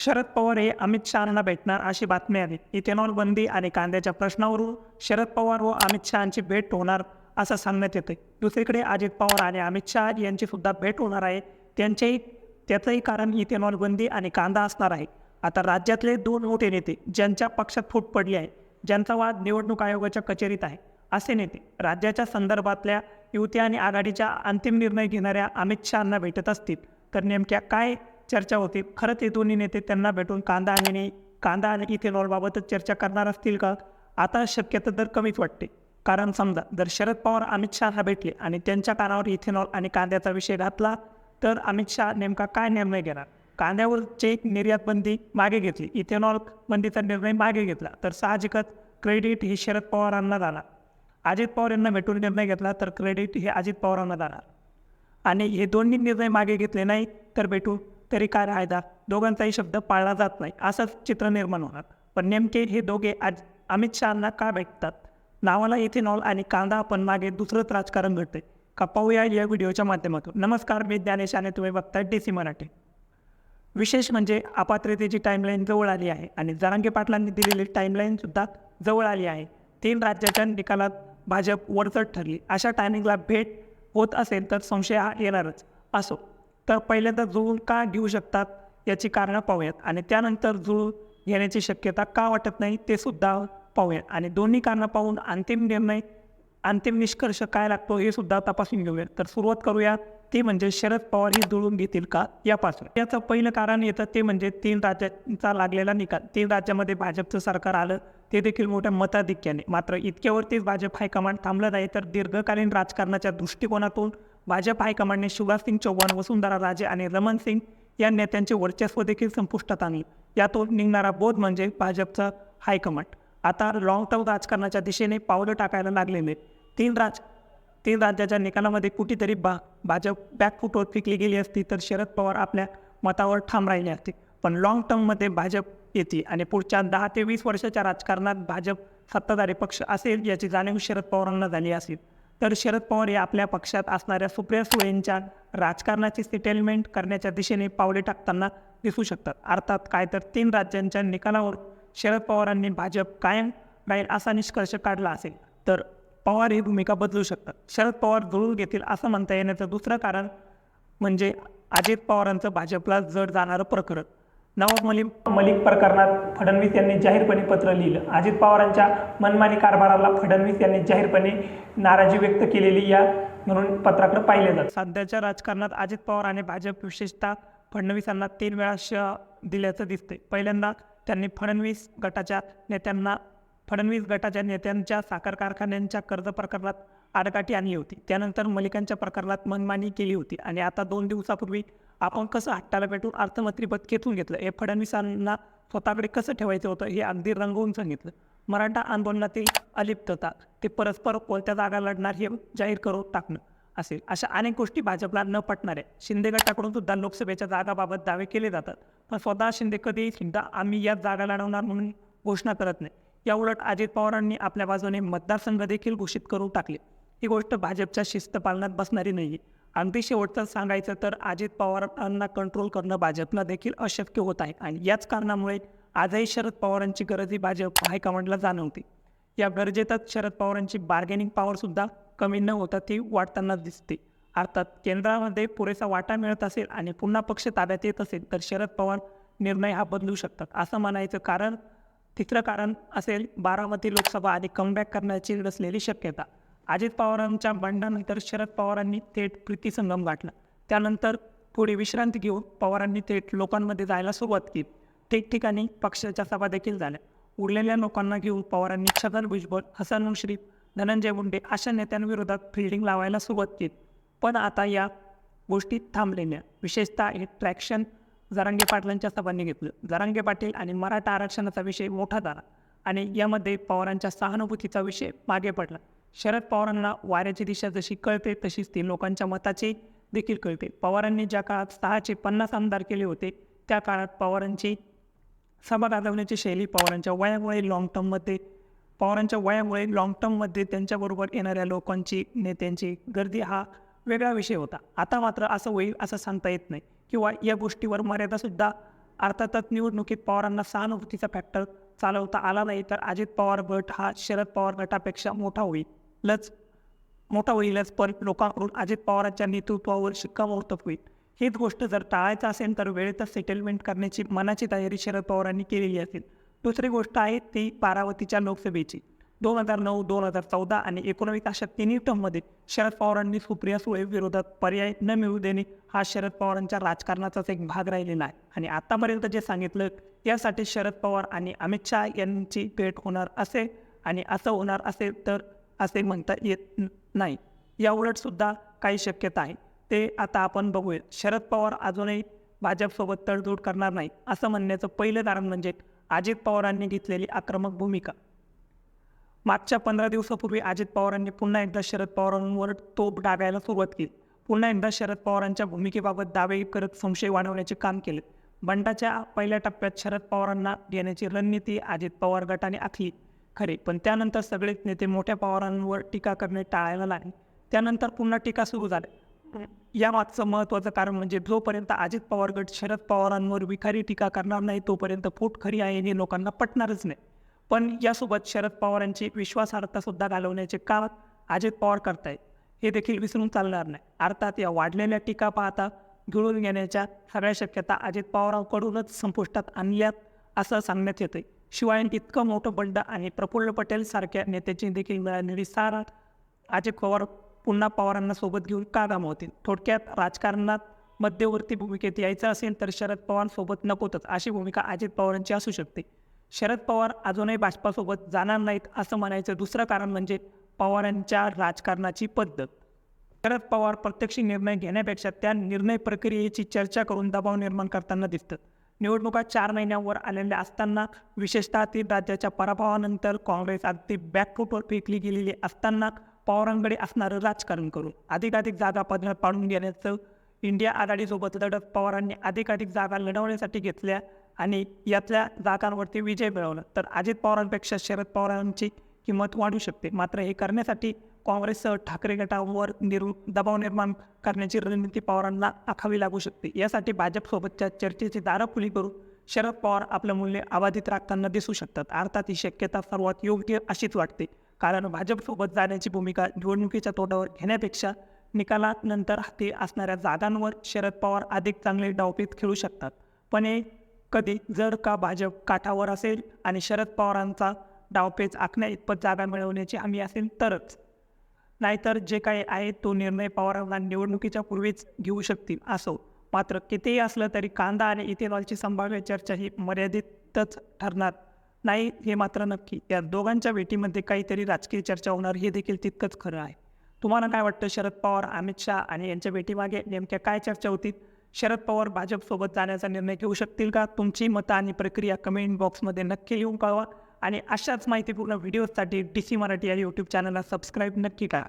शरद पवार हे अमित शहाना भेटणार अशी बातमी आली. इथेनॉल बंदी आणि कांद्याच्या प्रश्नावरून शरद पवार व अमित शहाची भेट होणार असं सांगण्यात येते दुसरीकडे अजित पवार आणि अमित शहा यांची सुद्धा भेट होणार आहे. त्यांच्याही त्याचंही कारण इथेनॉल बंदी आणि कांदा असणार आहे. आता राज्यातले दोन मोठे नेते ज्यांच्या पक्षात फूट पडली आहे ज्यांचा वाद निवडणूक आयोगाच्या कचेरीत आहे असे नेते राज्याच्या संदर्भातल्या युती आणि आघाडीच्या अंतिम निर्णय घेणाऱ्या अमित शहांना भेटत असतील. तर नेमक्या काय चर्चा होते. खरंच हे दोन्ही नेते त्यांना भेटून कांदा आणि कांदा आणि इथेनॉलबाबतच चर्चा करणार असतील का? आता शक्यता तर कमीच वाटते. कारण समजा जर शरद पवार अमित शहाला भेटले आणि त्यांच्या कानावर इथेनॉल आणि कांद्याचा विषय घातला तर अमित शहा नेमका काय निर्णय घेणार? कांद्यावरची निर्यात बंदी मागे घेतली इथेनॉल बंदीचा निर्णय मागे घेतला तर साहजिकच क्रेडिट हे शरद पवारांना जाणार. अजित पवार यांना भेटून निर्णय घेतला तर क्रेडिट हे अजित पवारांना जाणार. आणि हे दोन्ही निर्णय मागे घेतले नाही तर भेटू तरी काय राहायचा दोघांचाही शब्द पाळला जात नाही. असंच चित्र निर्माण होणार. पण नेमके हे दोघे आज अमित शहांना का भेटतात? नावाला इथेनॉल आणि कांदा आपण मागे दुसरंच राजकारण घडते का पाहूया या व्हिडिओच्या माध्यमातून. नमस्कार मी ज्ञानेश आणि तुम्ही बघताय डी सी मराठी. विशेष म्हणजे अपात्रतेची टाईमलाईन जवळ आली आहे आणि जरांगे पाटलांनी दिलेली टाईमलाईनसुद्धा जवळ आली आहे. तीन राज्याच्या निकालात भाजप वरचढ ठरली. अशा टायमिंगला भेट होत असेल तर संशय हा येणारच. असो. तर पहिल्यांदा जुळून का घेऊ शकतात याची कारणं पाहूयात. आणि त्यानंतर जुळून घेण्याची शक्यता का वाटत नाही ते सुद्धा पाहूयात. आणि दोन्ही कारणं पाहून अंतिम निर्णय अंतिम निष्कर्ष काय लागतो हे सुद्धा तपासून घेऊयात. तर सुरुवात करूया ते म्हणजे शरद पवार हे जुळून घेतील का यापासून. याचं पहिलं कारण येतं ते म्हणजे तीन राज्यांचा लागलेला निकाल. तीन राज्यामध्ये भाजपचं सरकार आलं ते देखील मोठ्या मताधिक्याने. मात्र इतक्यावरतीच भाजप हायकमांड थांबलं नाही तर दीर्घकालीन राजकारणाच्या दृष्टिकोनातून भाजप हायकमांडने शिवराज सिंग चौहान वसुंधरा राजे आणि रमण सिंग या नेत्यांचे वर्चस्व देखील संपुष्टात आणले. यातून निघणारा बोध म्हणजे भाजपचा हायकमांड आता लॉंग टर्म राजकारणाच्या दिशेने पावलं टाकायला लागलेले. तीन राज तीन राज्याच्या निकालामध्ये कुठेतरी बा भाजप बॅकफुटवर फेकली गेली असती तर शरद पवार आपल्या मतावर ठाम राहिले असते. पण लॉंग टर्ममध्ये भाजप येते आणि पुढच्या दहा ते वीस वर्षाच्या राजकारणात भाजप सत्ताधारी पक्ष असेल याची जाणीव शरद पवारांना झाली असेल. तर शरद पवार या आपल्या पक्षात असणाऱ्या सुप्रिया सुळेंच्या राजकारणाची सेटलमेंट करण्याच्या दिशेने पावले टाकताना दिसू शकतात. अर्थात काय तर तीन राज्यांच्या निकालावर शरद पवारांनी भाजप कायम राहील असा निष्कर्ष काढला असेल तर पवार ही भूमिका बदलू शकतात. शरद पवार जुळून घेतील असं म्हणता येण्याचं दुसरं कारण म्हणजे अजित पवारांचं भाजपला जड जाणारं प्रकरण. नवाब मलिक मलिक प्रकरणात फडणवीस यांनी जाहीरपणे पत्र लिहिलं. अजित पवारांच्या मनमानी कारभाराला फडणवीस यांनी जाहीरपणे नाराजी व्यक्त केलेली या म्हणून पत्राकडे पाहिले जात. सध्याच्या राजकारणात अजित पवार आणि भाजप विशेषतः फडणवीसांना तीन वेळा श दिल्याचं दिसते पहिल्यांदा त्यांनी फडणवीस गटाच्या नेत्यांना फडणवीस गटाच्या नेत्यांच्या साखर कारखान्यांच्या कर्ज प्रकरणात आडकाठी आणली होती. त्यानंतर मलिकांच्या प्रकरणात मनमानी केली होती आणि आता दोन दिवसापूर्वी आपण कसं हट्टाला पेटून अर्थमंत्रीपद खेचून घेतलं? हे फडणवीसांना स्वतःकडे कसं ठेवायचं होतं? हे अगदी रंगवून सांगितलं. मराठा आंदोलनातील अलिप्तता ते परस्पर कोणत्या जागा लढणार हे जाहीर करून टाकणं असेल. अशा अनेक गोष्टी भाजपला न पटणाऱ्या. शिंदे गटाकडून सुद्धा लोकसभेच्या जागाबाबत दावे केले जातात. पण स्वतः शिंदे कधीही सुद्धा आम्ही या जागा लढवणार म्हणून घोषणा करत नाही. या उलट अजित पवारांनी आपल्या बाजूने मतदारसंघ देखील घोषित करून टाकले. ही गोष्ट भाजपच्या शिस्त पालनात बसणारी नाही अगदी शेवटचं सांगायचं तर अजित पवारांना कंट्रोल करणं भाजपला देखील अशक्य होत आहे. आणि याच कारणामुळे आजही शरद पवारांची गरज ही भाजप हायकमांडला जाणवते. या गरजेतच शरद पवारांची बार्गेनिंग पॉवरसुद्धा कमी न होता ती वाढताना दिसते. अर्थात केंद्रामध्ये पुरेसा वाटा मिळत असेल आणि पुन्हा पक्ष ताब्यात येत असेल तर शरद पवार निर्णय हा बदलू शकतात असं म्हणायचं कारण तिसरं कारण असेल बारामती लोकसभा आणि कमबॅक करण्याची नसलेली शक्यता. अजित पवारांच्या बंडानंतर शरद पवारांनी थेट प्रीतीसंगम गाठला. त्यानंतर थोडी विश्रांती घेऊन पवारांनी थेट लोकांमध्ये जायला सुरुवात केली. ठिकठिकाणी पक्षाच्या सभा देखील झाल्या. उरलेल्या लोकांना घेऊन पवारांनी छगन भुजबळ हसन मुश्रीफ धनंजय मुंडे अशा नेत्यांविरोधात फिल्डिंग लावायला सुरुवात केली. पण आता या गोष्टी थांबलेल्या. विशेषतः हे ट्रॅक्शन जरांगे पाटलांच्या सभांनी घेतलं. जरांगे पाटील आणि मराठा आरक्षणाचा विषय मोठा झाला आणि यामध्ये पवारांच्या सहानुभूतीचा विषय मागे पडला. शरद पवारांना वाऱ्याची दिशा जशी कळते तशीच ती लोकांच्या मताची देखील कळते. पवारांनी ज्या काळात सहाचे पन्नास आमदार केले होते त्या काळात पवारांची सभा गाजवण्याची शैली पवारांच्या वयामुळे लाँग टर्ममध्ये पवारांच्या वयामुळे लाँग टर्ममध्ये त्यांच्याबरोबर येणाऱ्या लोकांची नेत्यांची गर्दी हा वेगळा विषय होता. आता मात्र असं होईल असं सांगता येत नाही. किंवा या गोष्टीवर मर्यादासुद्धा अर्थातच निवडणुकीत पवारांना सहानुभूतीचा फॅक्टर चालवता आला नाही तर अजित पवार गट हा शरद पवार गटापेक्षा मोठा होईल. लच मोठा होईलच पण लोकांकडून अजित पवारांच्या नेतृत्वावर शिक्कामोर्तब होईल. हीच गोष्ट जर टाळायचं असेल तर वेळेतच सेटलमेंट करण्याची मनाची तयारी शरद पवारांनी केलेली असेल. दुसरी गोष्ट आहे ती बारावतीच्या लोकसभेची. दोन हजार नऊ दोन हजार चौदा आणि एकोणवीस अशा तिन्ही टर्ममध्ये शरद पवारांनी सुप्रिया सुळे विरोधात पर्याय न मिळू देणे हा शरद पवारांच्या राजकारणाचाच एक भाग राहिलेला आहे. आणि आत्तापर्यंत जे सांगितलं यासाठी शरद पवार आणि अमित शहा यांची भेट होणार असेल. आणि असं होणार असेल तर असे म्हणता येत नाही. या उलटसुद्धा काही शक्यता आहे. ते आता आपण बघूया शरद पवार अजूनही भाजपसोबत तडजोड करणार नाही असं म्हणण्याचं पहिलं कारण म्हणजे अजित पवारांनी घेतलेली आक्रमक भूमिका. मागच्या पंधरा दिवसापूर्वी अजित पवारांनी पुन्हा एकदा शरद पवारांवर तोप डागायला सुरुवात केली. पुन्हा एकदा शरद पवारांच्या भूमिकेबाबत दावे करत संशय वाढवण्याचे काम केले. बंडाच्या पहिल्या टप्प्यात शरद पवारांना देण्याची रणनीती अजित पवार गटाने आखली. खरे. पण त्यानंतर सगळेच नेते मोठ्या पवारांवर टीका करणे टाळायला लागले. त्यानंतर पुन्हा टीका सुरू झाली. यामागचं महत्त्वाचं कारण म्हणजे जोपर्यंत अजित पवार गट शरद पवारांवर विखारी टीका करणार नाही तोपर्यंत फूट खरी आहे हे लोकांना पटणारच नाही. पण यासोबत शरद पवारांची विश्वासार्हता सुद्धा घालवण्याचे काम अजित पवार करतायत. हे देखील विसरून चालणार नाही. अर्थात या वाढलेल्या टीका पाहता गिळून घेण्याच्या सगळ्या शक्यता अजित पवारांकडूनच संपुष्टात आणल्यात असं सांगण्यात येतं शिवाय इतकं मोठं बंड आणि प्रफुल्ल पटेल सारख्या नेत्याची देखील मिळालेली सारा अजित पवार पुन्हा पवारांना सोबत घेऊन का गमावतील? थोडक्यात राजकारणात मध्यवर्ती भूमिकेत यायचं असेल तर शरद पवार सोबत नकोतच अशी भूमिका अजित पवारांची असू शकते. शरद पवार अजूनही भाजपासोबत जाणार नाहीत असं म्हणायचं दुसरं कारण म्हणजे पवारांच्या राजकारणाची पद्धत. शरद पवार प्रत्यक्ष निर्णय घेण्यापेक्षा त्या निर्णय प्रक्रियेची चर्चा करून दबाव निर्माण करताना दिसतात निवडणुका चार महिन्यांवर आलेल्या असताना विशेषतः ती राज्याच्या पराभवानंतर काँग्रेस अगदी बॅकफूटवर फेकली गेलेली असताना पवारांकडे असणारं राजकारण करून अधिकाधिक जागा पद पाडून घेण्याचं इंडिया आघाडीसोबत लढत पवारांनी अधिकाधिक जागा लढवण्यासाठी घेतल्या आणि यातल्या जागांवरती विजय मिळवला. तर अजित पवारांपेक्षा शरद पवारांची किंमत वाढू शकते. मात्र हे करण्यासाठी काँग्रेससह ठाकरे गटावर निर् दबाव निर्माण करण्याची रणनीती पवारांना आखावी लागू शकते. यासाठी भाजपसोबतच्या चर्चेची दारं खुली करून शरद पवार आपलं मूल्य अबाधित राखताना दिसू शकतात. अर्थात ही शक्यता सर्वात योग्य अशीच वाटते. कारण भाजपसोबत जाण्याची भूमिका निवडणुकीच्या तोंडावर घेण्यापेक्षा निकालानंतर हाती असणाऱ्या जागांवर शरद पवार अधिक चांगले डावपेच खेळू शकतात. पण हे कधी जर का भाजप काठावर असेल आणि शरद पवारांचा डावपेच आखण्या इतपत जागा मिळवण्याची हमी असेल तरच. नाहीतर जे काही आहे तो निर्णय पवारांना निवडणुकीच्या पूर्वीच घेऊ शकतील असो. मात्र कितीही असलं तरी कांदा आणि इथेनॉलची संभाव्य चर्चा ही मर्यादितच ठरणार नाही हे मात्र नक्की. या दोघांच्या भेटीमध्ये काहीतरी राजकीय चर्चा होणार हे देखील तितकंच खरं आहे. तुम्हाला काय वाटतं शरद पवार अमित शहा आणि यांच्या भेटीमागे नेमक्या काय चर्चा होतील? शरद पवार भाजपसोबत जाण्याचा निर्णय घेऊ शकतील का? तुमची मतं आणि प्रक्रिया कमेंट बॉक्समध्ये नक्की लिहून कळवा. आणि अशाच माहितीपूर्ण व्हिडिओजसाठी डी सी मराठी या यूट्यूब चॅनलला सबस्क्राईब नक्की करा.